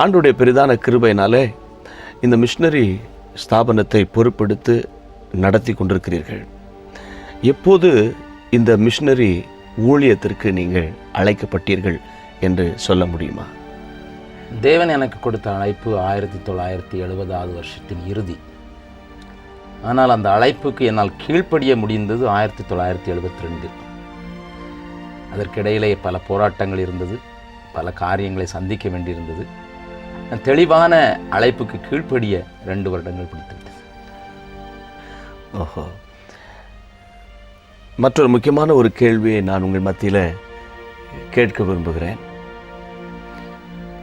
ஆண்டுடைய பெரிதான கிருபையினாலே இந்த மிஷினரி ஸ்தாபனத்தை பொறுப்பெடுத்து நடத்தி கொண்டிருக்கிறீர்கள். எப்போது இந்த மிஷினரி ஊழியத்திற்கு நீங்கள் அழைக்கப்பட்டீர்கள் என்று சொல்ல முடியுமா? தேவன் எனக்கு கொடுத்த அழைப்பு ஆயிரத்தி தொள்ளாயிரத்தி எழுபதாவது வருஷத்தின் இறுதி. ஆனால் அந்த அழைப்புக்கு என்னால் கீழ்ப்படிய முடிந்தது ஆயிரத்தி தொள்ளாயிரத்தி எழுபத்தி ரெண்டு. அதற்கிடையிலே பல போராட்டங்கள் இருந்தது பல காரியங்களை சந்திக்க வேண்டியிருந்தது. தெளிவான அழைப்புக்கு கீழ்ப்படிய ரெண்டு வருடங்கள் பிடித்துவிட்டது ஓஹோ. மற்றொரு முக்கியமான ஒரு கேள்வியை நான் உங்கள் மத்தியில் கேட்க விரும்புகிறேன்.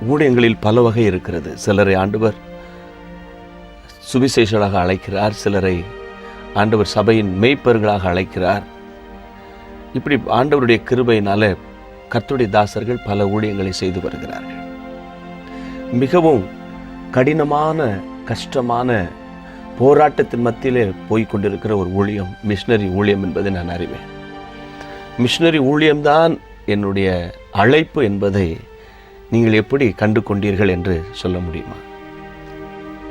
ஊழியங்களில் பல வகை இருக்கிறது. சிலரை ஆண்டவர் சுவிசேஷராக அழைக்கிறார் சிலரை ஆண்டவர் சபையின் மெய்ப்பர்களாக அழைக்கிறார். இப்படி ஆண்டவருடைய கிருபையினால கர்த்தருடைய தாசர்கள் பல ஊழியங்களை செய்து வருகிறார்கள். மிகவும் கடினமான கஷ்டமான போராட்டத்தின் மத்தியிலே போய் கொண்டிருக்கிற ஒரு ஊழியம் மிஷினரி ஊழியம் என்பதை நான் அறிவேன். மிஷினரி ஊழியம்தான் என்னுடைய அழைப்பு என்பதை நீங்கள் எப்படி கண்டு கொண்டீர்கள் என்று சொல்ல முடியுமா?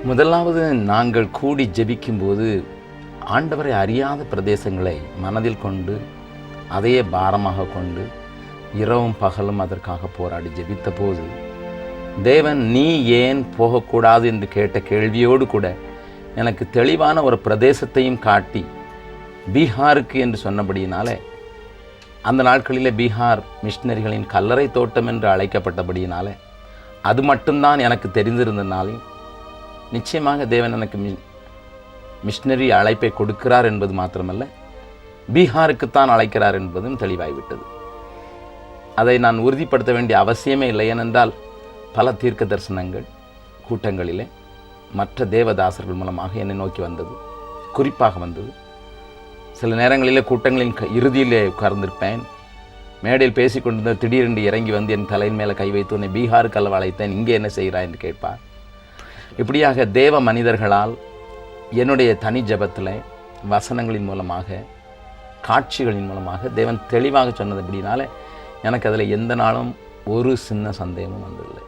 முதலாவது நாங்கள் கூடி ஜெபிக்கும்போது ஆண்டவரை அறியாத பிரதேசங்களை மனதில் கொண்டு அதையே பாரமாக கொண்டு இரவும் பகலும் அதற்காக போராடி ஜபித்த போது தேவன் நீ ஏன் போகக்கூடாது? என்று கேட்ட கேள்வியோடு கூட எனக்கு தெளிவான ஒரு பிரதேசத்தையும் காட்டி பீகாருக்கு என்று சொன்னபடியினாலே அந்த நாட்களிலே பீகார் மிஷினரிகளின் கல்லறை தோட்டம் என்று அழைக்கப்பட்டபடியினாலே அது மட்டும்தான் எனக்கு தெரிந்திருந்தனாலையும் நிச்சயமாக தேவன் எனக்கு மி மிஷினரி அழைப்பை கொடுக்கிறார் என்பது மாத்திரமல்ல பீகாருக்குத்தான் அழைக்கிறார் என்பதும் தெளிவாய்விட்டது. அதை நான் உறுதிப்படுத்த வேண்டிய அவசியமே இல்லை ஏனென்றால் பல தீர்க்க தரிசனங்கள் கூட்டங்களிலே மற்ற தேவதாசர்கள் மூலமாக என்னை நோக்கி வந்தது குறிப்பாக வந்தது. சில நேரங்களிலே கூட்டங்களின் க- இறுதியிலே உட்கார்ந்திருப்பேன். மேடையில் பேசி கொண்டிருந்த திடீரென்று இறங்கி வந்து என் தலையின் மேலே கை வைத்து உன்னை பீகாருக்கு அல்லவா அழைத்தேன் இங்கே என்ன செய்கிறாய் என்று கேட்பார். இப்படியாக தேவ மனிதர்களால் என்னுடைய தனி ஜெபத்தில் வசனங்களின் மூலமாக காட்சிகளின் மூலமாக தேவன் தெளிவாக சொன்னது அப்படினால எனக்கு அதில் எந்த நாளும் ஒரு சின்ன சந்தேகமும் வந்ததில்லை.